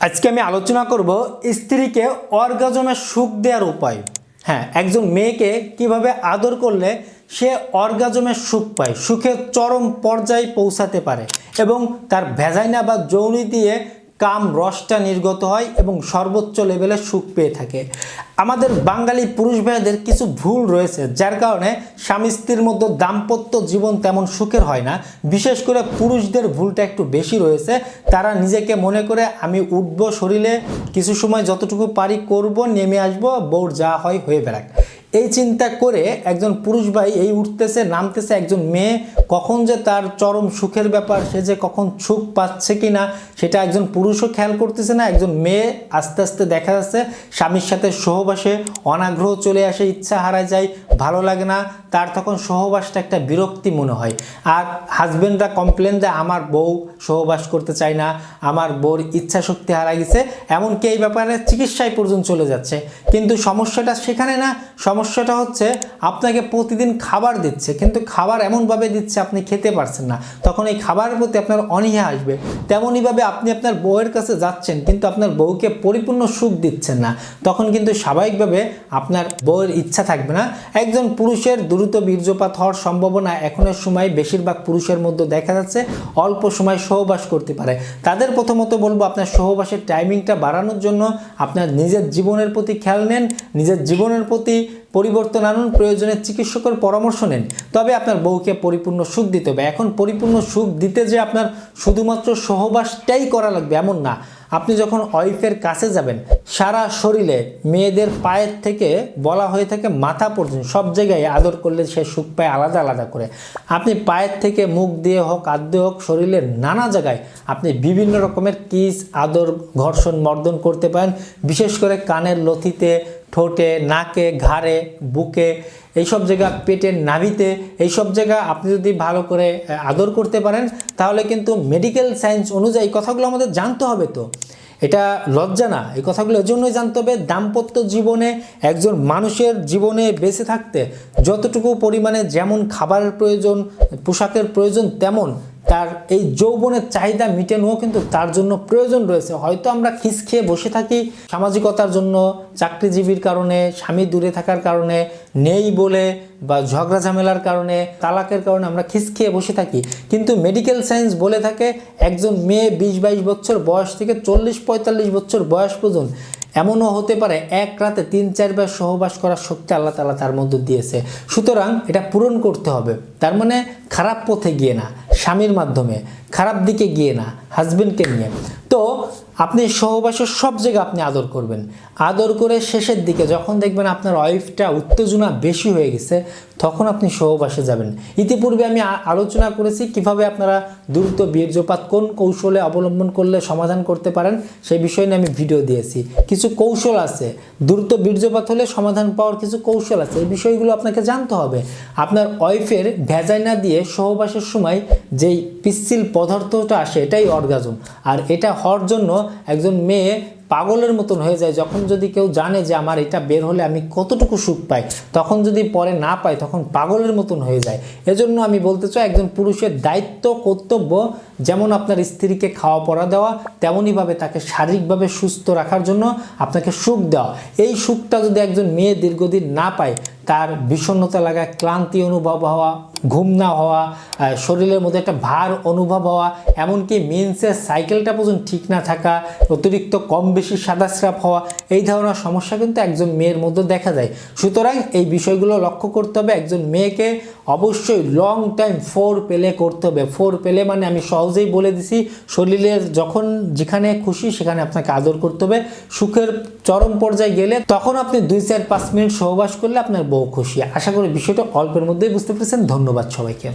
আজকে আমি আলোচনা করব স্ত্রীকে অর্গাজমে সুখ দেওয়ার উপায়। হ্যাঁ একজন মেয়েকে কীভাবে আদর করলে সে অর্গাজমে সুখ পায়, সুখের চরম পর্যায়ে পৌঁছাতে পারে এবং তার ভেজাইনা বা যৌনি দিয়ে কাম রসটা নির্গত হয় এবং সর্বোচ্চ লেভেলে সুখ পেয়ে থাকে। আমাদের বাঙালি পুরুষ ভাইদের কিছু ভুল রয়েছে, যার কারণে স্বামী স্ত্রীর মধ্যে দাম্পত্য জীবন তেমন সুখের হয় না। বিশেষ করে পুরুষদের ভুলটা একটু বেশি রয়েছে। তারা নিজেকে মনে করে, আমি উঠবো শরীরে, কিছু সময় যতটুকু পারি করব, নেমে আসব, বউর যা হয় হয়ে বেড়াক। এই চিন্তা করে একজন পুরুষ ভাই এই উঠতেছে, নামতেছে একজন মেয়ে, কখন যে তার চরম সুখের ব্যাপার, সে যে কখন সুখ পাচ্ছে কি না সেটা একজন পুরুষও খেয়াল করতেছে না, একজন মেয়ে আস্তে আস্তে দেখা যাচ্ছে, স্বামীর সাথে সহবাসে অনাগ্রহ চলে আসে, ইচ্ছা হারায় যায়, ভালো লাগে না তার তখন সহবাসটা একটা বিরক্তি মনে হয়। আর হাজবেন্ডরা কমপ্লেন দেয়, আমার বউ সহবাস করতে চায় না, আমার বউর ইচ্ছা শক্তি হারা গেছে। এমনকি এই ব্যাপারে চিকিৎসায় পর্যন্ত চলে যাচ্ছে। কিন্তু সমস্যাটা সেখানে না, সমস্যাটা হচ্ছে আপনাকে প্রতিদিন খাবার দিচ্ছে, কিন্তু খাবার এমনভাবে দিচ্ছে আপনি খেতে পারছেন না। তখন এই খাবারের প্রতি আপনার অনীহা আসবে। তেমনইভাবে আপনি আপনার বউয়ের কাছে যাচ্ছেন, কিন্তু আপনার বউকে পরিপূর্ণ সুখ দিচ্ছেন না। তখন কিন্তু স্বাভাবিকভাবে আপনার বউয়ের ইচ্ছা থাকবে না। একজন পুরুষের দ্রুত বীর্যপাত হওয়ার সম্ভাবনা এখনের সময় বেশিরভাগ পুরুষের মধ্যে দেখা যাচ্ছে, অল্প সময় সহবাস করতে পারে। তাদের প্রথমত বলব আপনার সহবাসের টাইমিংটা বাড়ানোর জন্য আপনার নিজের জীবনের প্রতি খেয়াল নেন, নিজের জীবনের প্রতি পরিবর্তন আনুন, প্রয়োজনে চিকিৎসকের পরামর্শ নেন। তবে আপনার বউকে পরিপূর্ণ সুখ দিতে হবে। এখন পরিপূর্ণ সুখ দিতে যে আপনার শুধুমাত্র সহবাসটাই করা লাগবে এমন না। আপনি যখন ওয়াইফের কাছে যাবেন, সারা শরীরে মেয়েদের পায়ের থেকে বলা হয়ে থাকে মাথা পর্যন্ত, সব জায়গায় আদর করলে সে সুখ পায় আলাদা আলাদা করে। আপনি পায়ের থেকে মুখ দিয়ে হোক আদ্য হোক, শরীরের নানা জায়গায় আপনি বিভিন্ন রকমের কিস, আদর, ঘর্ষণ, মর্দন করতে পারেন। বিশেষ করে কানের লথিতে ঠোঁটে, নাকে, ঘাড়ে, বুকে, এইসব জায়গা, পেটের নাভিতে, এইসব জায়গা আপনি যদি ভালো করে আদর করতে পারেন, তাহলে কিন্তু মেডিকেল সায়েন্স অনুযায়ী কথাগুলো আমাদের জানতে হবে তো। এটা লজ্জা না, এই কথাগুলো এজন্যই জানতে হবে, দাম্পত্য জীবনে একজন মানুষের জীবনে বেঁচে থাকতে যতটুকু পরিমাণে যেমন খাবারের প্রয়োজন, পোশাকের প্রয়োজন, তেমন তার এই যৌবনের চাহিদা মিটানোও কিন্তু তার জন্য প্রয়োজন রয়েছে। হয়তো আমরা খিস খেয়ে বসে থাকি সামাজিকতার জন্য, চাকরিজীবীর কারণে, স্বামী দূরে থাকার কারণে, নেই বলে বা ঝগড়া ঝামেলার কারণে, তালাকের কারণে আমরা খিস খেয়ে বসে থাকি। কিন্তু মেডিকেল সায়েন্স বলে থাকে, একজন মেয়ে বিশ বাইশ বছর বয়স থেকে চল্লিশ পঁয়তাল্লিশ বছর বয়স পর্যন্ত, এমনও হতে পারে এক রাতে তিন, চারবার সহবাস করার শক্তি আল্লাহ তালা তার মধ্যে দিয়েছে। সুতরাং এটা পূরণ করতে হবে। তার মানে খারাপ পথে গিয়ে না। স্বামীর মাধ্যমে খারাপ দিকে গিয়ে না হাজব্যান্ডকে নিয়ে। তো আপনি সহবাসের সব জায়গায় আপনি আদর করবেন। আদর করে শেষের দিকে যখন দেখবেন আপনার ওয়াইফটা উত্তেজনা বেশি হয়ে গেছে, তখন আপনি সহবাসে যাবেন। ইতিপূর্বে আমি আলোচনা করেছি কীভাবে আপনারা দ্রুত বীর্যপাত কোন কৌশলে অবলম্বন করলে সমাধান করতে পারেন সেই বিষয় নিয়ে আমি ভিডিও দিয়েছি। কিছু কৌশল আছে। দ্রুত বীর্যপাত হলে সমাধান পাওয়ার কিছু কৌশল আছে। এই বিষয়গুলো আপনাকে জানতে হবে। আপনার ওয়াইফের ভেজাইনা দিয়ে সহবাসের সময় যেই পিচ্ছিল পদার্থটা আসে, এটাই অর্গাজম। আর এটা হওয়ার জন্য একজন মেয়ে পাগলের মতন হয়ে যায়। যখন যদি কেউ জানে যে আমার এটা বের হলে আমি কতটুকু সুখ পাই, তখন যদি পরে না পাই, তখন পাগলের মতন হয়ে যায়। এজন্য আমি বলতে চাই, একজন পুরুষের দায়িত্ব, কর্তব্য যেমন আপনার স্ত্রীকে খাওয়া পড়া দেওয়া তেমনইভাবে তাকে শারীরিকভাবে সুস্থ রাখার জন্য আপনাকে সুখ দেওয়া। এই সুখটা যদি একজন মেয়ে দীর্ঘদিন না পায়, তার বিষণ্ণতা লাগা, ক্লান্তি অনুভব হওয়া, ঘুম না হওয়া শরীরের মধ্যে একটা ভার অনুভব হওয়া, এমনকি মিন্সের সাইকেলটা পর্যন্ত ঠিক না থাকা, অতিরিক্ত কম বেশি সাদা স্রাপ হওয়া এই ধরনের সমস্যা কিন্তু একজন মেয়ের মধ্যে দেখা যায়। সুতরাং এই বিষয়গুলো লক্ষ্য করতে হবে, একজন মেয়েকে অবশ্যই লং টাইম ফোর পেলে করতে হবে। ফোর পেলে মানে আমি সহজেই বলে দিছি, শরীরের যখন যেখানে খুশি সেখানে আপনাকে আদর করতে হবে। সুখের চরম পর্যায়ে গেলে তখন আপনি দুই চার পাঁচ মিনিট সহবাস করলে আপনার বউ খুশি। আশা করি বিষয়টা অল্পের মধ্যেই বুঝতে পেরেছেন। ধন্যবাদ সবাইকে।